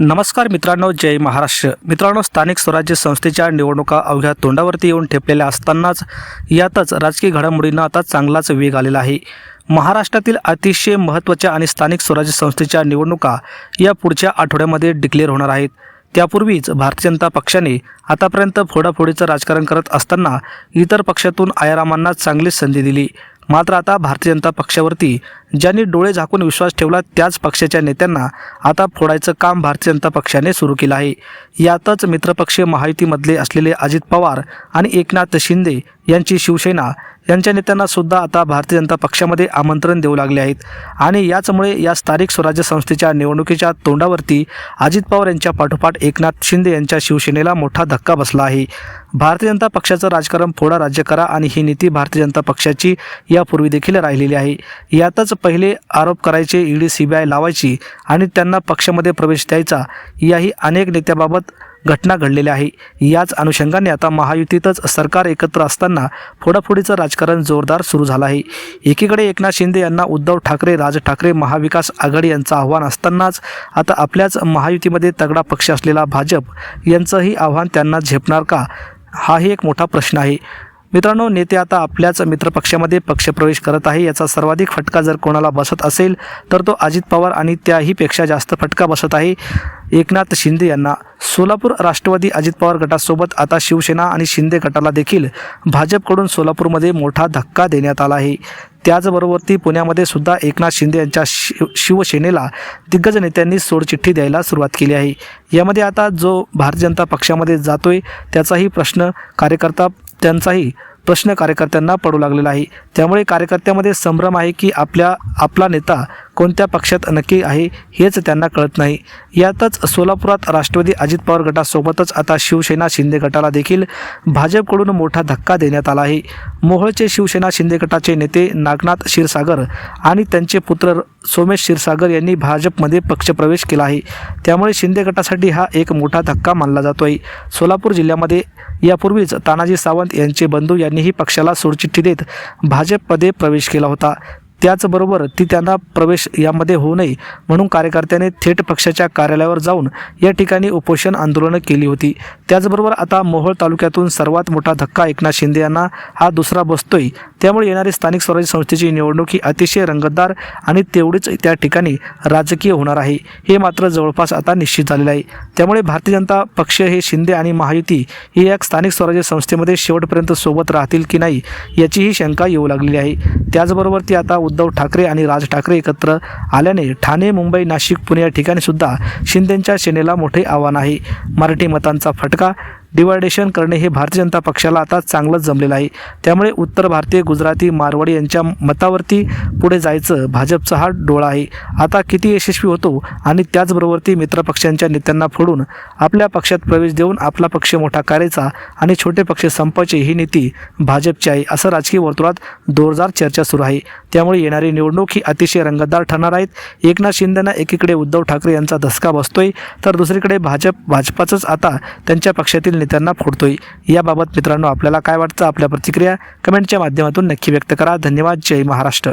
नमस्कार मित्रांनो जय महाराष्ट्र. मित्रांनो स्थानिक स्वराज्य संस्थेच्या निवडणुका अवघ्या तोंडावरती येऊन ठेपलेल्या असतानाच यातच राजकीय घडामोडींना आता चांगलाच वेग आलेला आहे. महाराष्ट्रातील अतिशय महत्त्वाच्या आणि स्थानिक स्वराज्य संस्थेच्या निवडणुका या पुढच्या आठवड्यामध्ये डिक्लेअर होणार आहेत. त्यापूर्वीच भारतीय जनता पक्षाने आतापर्यंत फोडाफोडीचं राजकारण करत असताना इतर पक्षातून आयारामांना चांगलीच संधी दिली. मात्र आता भारतीय जनता पक्षावरती ज्यांनी डोळे झाकून विश्वास ठेवला त्याच पक्षाच्या नेत्यांना आता फोडायचं काम भारतीय जनता पक्षाने सुरू केलं आहे. यातच मित्रपक्ष महायुतीमधले असलेले अजित पवार आणि एकनाथ शिंदे यांची शिवसेना यांच्या नेत्यांना सुद्धा आता भारतीय जनता पक्षामध्ये आमंत्रण देऊ लागले आहेत. आणि याचमुळे या स्थानिक स्वराज्य संस्थेच्या निवडणुकीच्या तोंडावरती अजित पवार यांच्या पाठोपाठ एकनाथ शिंदे यांच्या शिवसेनेला मोठा धक्का बसला आहे. भारतीय जनता पक्षाचं राजकारण फोडा राज्य करा आणि ही नीती भारतीय जनता पक्षाची यापूर्वी देखील राहिलेली आहे. यातच पहिले आरोप करायचे ईडी सीबीआय लावायची आणि त्यांना पक्षामध्ये प्रवेश द्यायचा याही अनेक नेत्याबाबत घटना घडलेल्या आहे. याच अनुषंगाने आता महायुतीतच सरकार एकत्र असताना फोडाफोडीचं राजकारण जोरदार सुरू झालं आहे. एकीकडे एकनाथ शिंदे यांना उद्धव ठाकरे राज ठाकरे महाविकास आघाडी यांचं आव्हान असतानाच आता आपल्याच महायुतीमध्ये तगडा पक्ष असलेला भाजप यांचंही आव्हान त्यांना झेपणार का? हाही एक मोठा प्रश्न आहे. मित्रांनो नेते आता आपल्याच मित्रपक्षामध्ये पक्षप्रवेश करत आहे. याचा सर्वाधिक फटका जर कोणाला बसत असेल तर तो अजित पवार आणि त्याहीपेक्षा जास्त फटका बसत आहे. एकनाथ शिंदे यांना सोलापूर राष्ट्रवादी अजित पवार गटासोबत आता शिवसेना आणि शिंदे गटाला देखील भाजपकडून सोलापूरमध्ये मोठा धक्का देण्यात आला आहे. त्याचबरोबर ती पुण्यामध्ये सुद्धा एकनाथ शिंदे यांच्या शिव शिवसेनेला दिग्गज नेत्यांनी सोडचिठ्ठी द्यायला सुरुवात केली आहे. यामध्ये आता जो भारतीय जनता पक्षामध्ये जातोय त्याचाही प्रश्न कार्यकर्ता त्यांचाही प्रश्न कार्यकर्त्यांना पडू लागलेला आहे. त्यामुळे कार्यकर्त्यामध्ये संभ्रम आहे की आपल्या आपला नेता कोणत्या पक्षात नक्की आहे हेच त्यांना कळत नाही. यातच सोलापुरात राष्ट्रवादी अजित पवार गटासोबतच आता शिवसेना शिंदे गटाला देखील भाजपकडून मोठा धक्का देण्यात आला आहे. मोहोळचे शिवसेना शिंदे गटाचे नेते नागनाथ क्षीरसागर आणि त्यांचे पुत्र सोमेश क्षीरसागर यांनी भाजपमध्ये पक्षप्रवेश केला आहे. त्यामुळे शिंदे गटासाठी हा एक मोठा धक्का मानला जातो आहे सोलापूर जिल्ह्यामध्ये यापूर्वीच तानाजी सावंत यांचे बंधू यांनीही पक्षाला सोडचिठ्ठी देत भाजपमध्ये प्रवेश केला होता. त्याचबरोबर ती त्यांना प्रवेश यामध्ये होऊ नये म्हणून कार्यकर्त्यांनी थेट पक्षाच्या कार्यालयावर जाऊन या ठिकाणी उपोषण आंदोलनं केली होती. त्याचबरोबर आता मोहोळ तालुक्यातून सर्वात मोठा धक्का एकनाथ शिंदे यांना हा दुसरा बसतोय. त्यामुळे येणारी स्थानिक स्वराज्य संस्थेची निवडणूक ही अतिशय रंगतदार आणि तेवढीच त्या ठिकाणी राजकीय होणार आहे. हे मात्र जवळपास आता निश्चित झालेलं आहे. त्यामुळे भारतीय जनता पक्ष हे शिंदे आणि महायुती ही एक स्थानिक स्वराज्य संस्थेमध्ये शेवटपर्यंत सोबत राहतील की नाही याचीही शंका येऊ लागलेली आहे. त्याचबरोबर ती आता उद्धव ठाकरे आणि राज ठाकरे एकत्र आल्याने ठाणे मुंबई नाशिक पुणे या ठिकाणी सुद्धा शिंदेच्या सेनेला मोठे आव्हान आहे. मराठी मतांचा फटका डिवायडेशन करणे हे भारतीय जनता पक्षाला आता चांगलंच जमलेलं आहे. त्यामुळे उत्तर भारतीय गुजराती मारवाडी यांच्या मतावरती पुढे जायचं भाजपचा हा डोळा आहे. आता किती यशस्वी होतो आणि त्याचबरोबर ती मित्रपक्षांच्या नेत्यांना फोडून आपल्या पक्षात प्रवेश देऊन आपला पक्ष मोठा करायचा आणि छोटे पक्ष संपायचे ही नीती भाजपची आहे असं राजकीय वर्तुळात जोरदार चर्चा सुरू आहे. त्यामुळे येणारी निवडणूक ही अतिशय रंगतदार ठरणार आहेत. एकनाथ शिंदेना एकीकडे उद्धव ठाकरे यांचा धसका बसतोय तर दुसरीकडे भाजप भाजपाचंच आता त्यांच्या पक्षातील नेत्यांना फोडतोय. याबाबत मित्रांनो आपल्याला काय वाटतं? आपल्या प्रतिक्रिया कमेंटच्या माध्यमातून नक्की व्यक्त करा. धन्यवाद. जय महाराष्ट्र.